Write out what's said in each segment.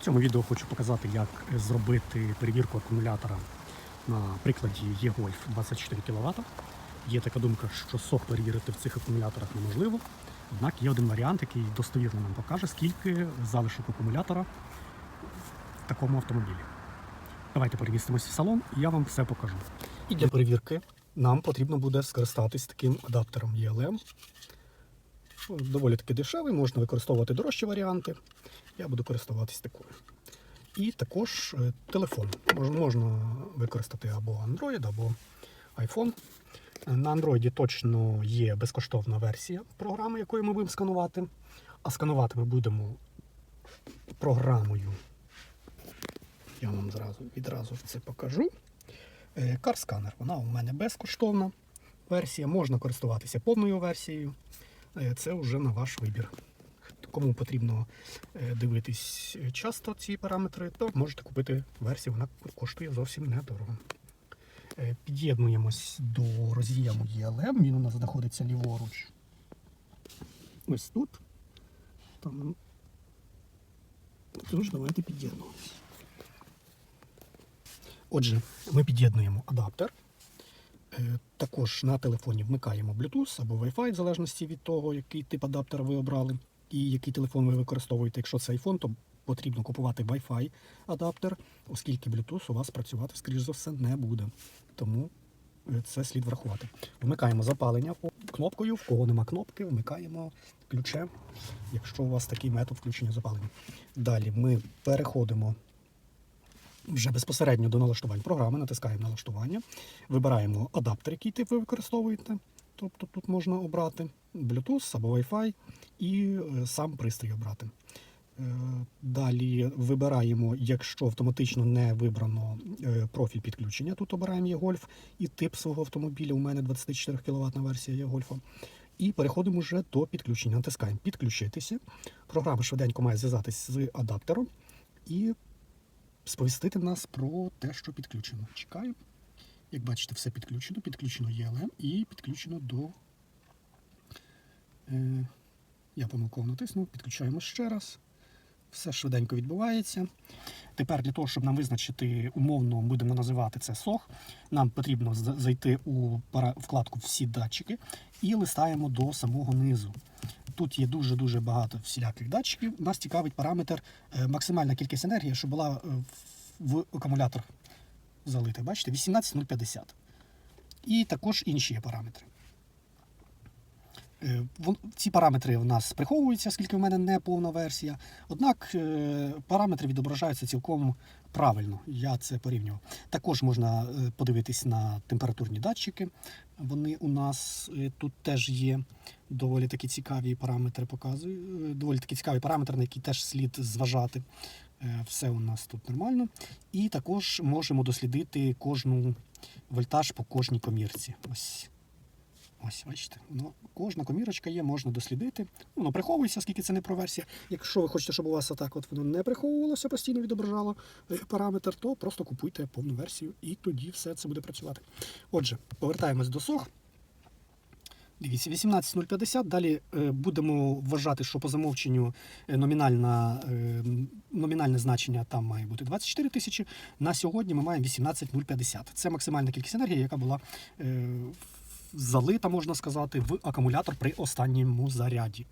У цьому відео хочу показати, як зробити перевірку акумулятора на прикладі E-Golf 24 кВт. Є така думка, що сок перевірити в цих акумуляторах неможливо. Однак є один варіант, який достовірно нам покаже, скільки залишок акумулятора в такому автомобілі. Давайте перемістимося в салон і я вам все покажу. І для перевірки нам потрібно буде скористатись таким адаптером ELM. Доволі таки дешевий, можна використовувати дорожчі варіанти. Я буду користуватись такою. І також е, телефон. Можна використати або Android, або iPhone. На Android точно є безкоштовна версія програми, якою ми будемо сканувати. А сканувати ми будемо програмою. Я вам зразу відразу це покажу. Scanner. Вона у мене безкоштовна версія. Можна користуватися повною версією. Е, Це вже на ваш вибір. Кому потрібно е, дивитись часто ці параметри, то можете купити версію, вона коштує зовсім недорого. Е, Під'єднуємось до роз'єму ELM, він у нас знаходиться ліворуч. Ось тут. Там... Тож давайте під'єднуватися. Отже, ми під'єднуємо адаптер. Е, Також на телефоні вмикаємо Bluetooth або Wi-Fi, в залежності від того, який тип адаптера ви обрали і який телефон ви використовуєте. Якщо це iPhone, то потрібно купувати Wi-Fi адаптер, оскільки Bluetooth у вас працювати, скоріш за все, не буде. Тому е, це слід врахувати. Вмикаємо запалення кнопкою, в кого нема кнопки, вмикаємо ключем, якщо у вас такий метод включення запалення. Далі ми переходимо вже безпосередньо до налаштувань програми, натискаємо налаштування, вибираємо адаптер, який тип ви використовуєте. Тобто тут можна обрати Bluetooth або Wi-Fi і е, сам пристрій обрати. Е, Далі вибираємо, якщо автоматично не вибрано е, профіль підключення. Тут обираємо E-Golf і тип свого автомобіля. У мене 24 кВт версія E-Golf. І переходимо вже до підключення. Натискаємо підключитися. Програма швиденько має зв'язатися з адаптером і сповістити нас про те, що підключено. Чекаємо. Як бачите, все підключено. Підключено ELM і підключено до. Е, я помилково натиснув, підключаємо ще раз. Все швиденько відбувається. Тепер для того, щоб нам визначити умовно, будемо називати це SOH, нам потрібно зайти у вкладку Всі датчики і листаємо до самого низу. Тут є дуже-дуже багато всіляких датчиків. Нас цікавить параметр е, максимальна кількість енергії, що була е, в акумулятор залита. Бачите, 18050. І також інші є параметри. Е, Ці параметри у нас приховуються, оскільки в мене не повна версія. Однак е, параметри відображаються цілком правильно. Я це порівнював. Також можна е, подивитись на температурні датчики. Вони у нас тут теж є доволі такі цікаві параметри, показую. Доволі такі цікаві параметри, на які теж слід зважати. Все у нас тут нормально. І також можемо дослідити кожну вольтаж по кожній комірці. Ось. Ось, бачите, ну, кожна комірочка є, можна дослідити. Воно приховується, оскільки це не про версія. Якщо ви хочете, щоб у вас отак от воно не приховувалося, постійно відображало е, параметр, то просто купуйте повну версію і тоді все це буде працювати. Отже, повертаємось до SOH. Дивіться, 18050. Далі е, будемо вважати, що по замовченню е, номінальна, номінальне значення там має бути 24 тисячі. На сьогодні ми маємо 18050. Це максимальна кількість енергії, яка була е, залита, можна сказати, в акумулятор при останньому заряді.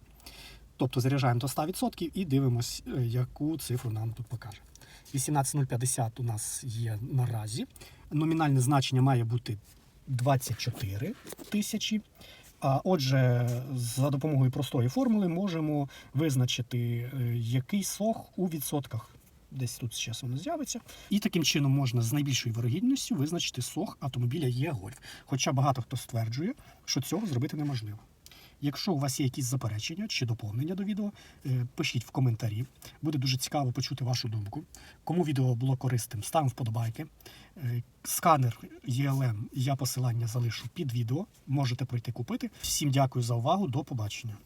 Тобто заряджаємо до 100% і дивимось, е, яку цифру нам тут покаже. 18050 у нас є наразі. Номінальне значення має бути 24 тисячі. А отже, за допомогою простої формули можемо визначити, е, який сох у відсотках. Десь тут зараз воно з'явиться. І таким чином можна з найбільшою вирогідністю визначити сох автомобіля Є-Гольф. Хоча багато хто стверджує, що цього зробити неможливо. Якщо у вас є якісь заперечення чи доповнення до відео, е, пишіть в коментарі. Буде дуже цікаво почути вашу думку. Кому відео було корисним, ставимо вподобайки. Е, Сканер ELM, я посилання залишу під відео. Можете пройти купити. Всім дякую за увагу. До побачення.